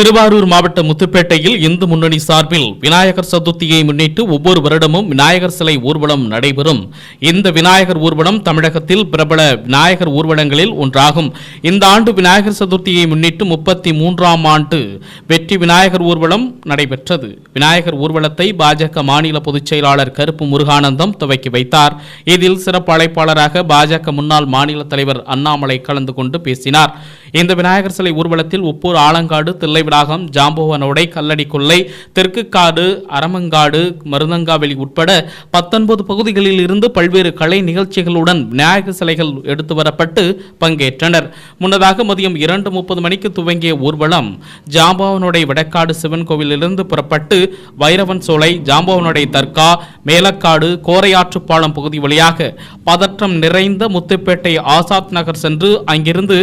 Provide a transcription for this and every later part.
திருவாரூர் மாவட்ட முத்துப்பேட்டையில் இந்து முன்னணி சார்பில் விநாயகர் சதுர்த்தியை முன்னிட்டு ஒவ்வொரு வருடமும் விநாயகர் சிலை ஊர்வலம் நடைபெறும். இந்த விநாயகர் ஊர்வலம் தமிழகத்தில் பிரபல விநாயகர் ஊர்வலங்களில் ஒன்றாகும். இந்த ஆண்டு விநாயகர் சதுர்த்தியை முன்னிட்டு முப்பத்தி மூன்றாம் ஆண்டு வெற்றி விநாயகர் ஊர்வலம் நடைபெற்றது. விநாயகர் ஊர்வலத்தை பாஜக மாநில பொதுச் செயலாளர் கருப்பு முருகானந்தம் துவக்கி வைத்தார். இதில் சிறப்பு அழைப்பாளராக பாஜக முன்னாள் மாநில தலைவர் அண்ணாமலை கலந்து கொண்டு பேசினார். இந்த விநாயகர் சிலை ஊர்வலத்தில் உப்பூர் ஆலங்காடு தில்லைவிடாகம் ஜாம்பவனோடை கல்லடி கொல்லை தெற்குக்காடு அரமங்காடு மருதங்காவெளி உட்பட பத்தொன்பது பகுதிகளில் இருந்து பல்வேறு கலை நிகழ்ச்சிகளுடன் விநாயகர் சிலைகள் எடுத்து வரப்பட்டு பங்கேற்றனர். முன்னதாக மதியம் இரண்டு முப்பது மணிக்கு துவங்கிய ஊர்வலம் ஜாம்பவனுடைய வடக்காடு சிவன் கோவிலிலிருந்து புறப்பட்டு வைரவன் சோலை ஜாம்பவனுடைய தர்கா மேலக்காடு கோரையாற்றுப்பாலம் பகுதி வழியாக பதற்றம் நிறைந்த முத்துப்பேட்டை ஆசாத் நகர் சென்று அங்கிருந்து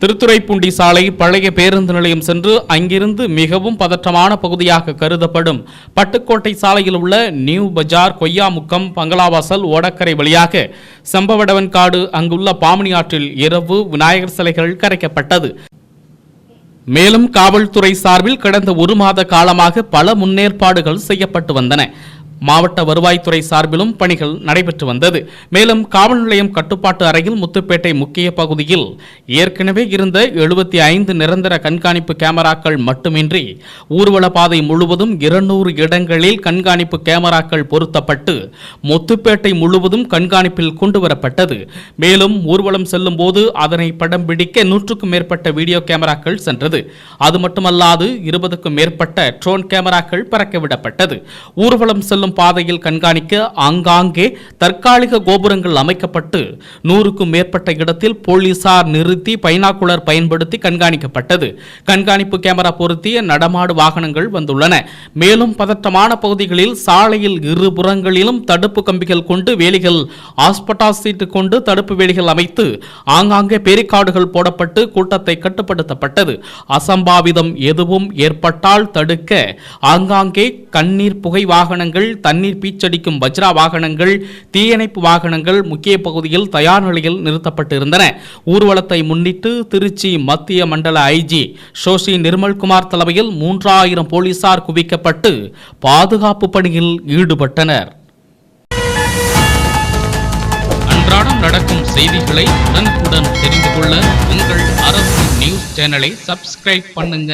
திருத்துறைப்பூண்டி சாலை பழைய பேருந்து நிலையம் சென்று அங்கிருந்து மிகவும் பதற்றமான பகுதியாக கருதப்படும் பட்டுக்கோட்டை சாலையில் உள்ள நியூ பஜார் கொய்யாமுக்கம் பங்களாவாசல் ஓடக்கரை வழியாக செம்பவடவன்காடு அங்குள்ள பாமணி ஆற்றில் இரவு விநாயகர் சிலைகள் கரைக்கப்பட்டது. மேலும் காவல்துறை சார்பில் கடந்த ஒரு மாத காலமாக பல முன்னேற்பாடுகள் செய்யப்பட்டு வந்தன. மாவட்ட வருவாய்த்துறை சார்பிலும் பணிகள் நடைபெற்று வந்தது. மேலும் காவல் நிலையம் கட்டுப்பாட்டு அறையில் முத்துப்பேட்டை முக்கிய பகுதியில் ஏற்கனவே இருந்த எழுபத்தி ஐந்து நிரந்தர கண்காணிப்பு கேமராக்கள் மட்டுமின்றி ஊர்வல பாதை முழுவதும் இருநூறு இடங்களில் கண்காணிப்பு கேமராக்கள் பொருத்தப்பட்டு முத்துப்பேட்டை முழுவதும் கண்காணிப்பில் கொண்டு வரப்பட்டது மேலும் ஊர்வலம் செல்லும் போது அதனை படம் பிடிக்க நூற்றுக்கும் மேற்பட்ட வீடியோ கேமராக்கள் சென்றது. அது மட்டுமல்லாது இருபதுக்கும் மேற்பட்ட ட்ரோன் கேமராக்கள் பறக்கவிடப்பட்டது ஊர்வலம் செல்லும் பாதையில் கண்காணிக்க ஆங்காங்கே தற்காலிக கோபுரங்கள் அமைக்கப்பட்டு நூறுக்கும் மேற்பட்ட இடத்தில் போலீசார் நிறுத்தி பைனாக்குலர் பயன்படுத்தி கண்காணிக்கப்பட்டது. கண்காணிப்பு கேமரா பொருத்திய நடமாடு வாகனங்கள் வந்துள்ளன. மேலும் பதற்றமான பகுதிகளில் சாலையில் இருபுறங்களிலும் தடுப்பு கம்பிகள் கொண்டு வேலிகள் ஆஸ்பட்டாஸ் சீட்டு கொண்டு தடுப்பு வேலிகள் அமைத்து ஆங்காங்கே பேரிக்காடுகள் போடப்பட்டு கூட்டத்தை கட்டுப்படுத்தப்பட்டது. அசம்பாவிதம் எதுவும் ஏற்பட்டால் தடுக்க ஆங்காங்கே கண்ணீர் புகை வாகனங்கள் தண்ணீர் பீச்சடிக்கும் வஜ்ரா வாகனங்கள் தீயணைப்பு வாகனங்கள் முக்கிய பகுதியில் தயார் நிலையில் நிறுத்தப்பட்டிருந்தன. ஊர்வலத்தை முன்னிட்டு திருச்சி மத்திய மண்டல ஐஜி சோஷி நிர்மல்குமார் தலைமையில் மூன்றாயிரம் போலீசார் குவிக்கப்பட்டு பாதுகாப்பு பணியில் ஈடுபட்டனர். அன்றாடம் நடக்கும் செய்திகளை உடனுக்குடன் தெரிந்து கொள்ள உங்கள் அரசு நியூஸ் சேனலை சப்ஸ்கிரைப் பண்ணுங்க.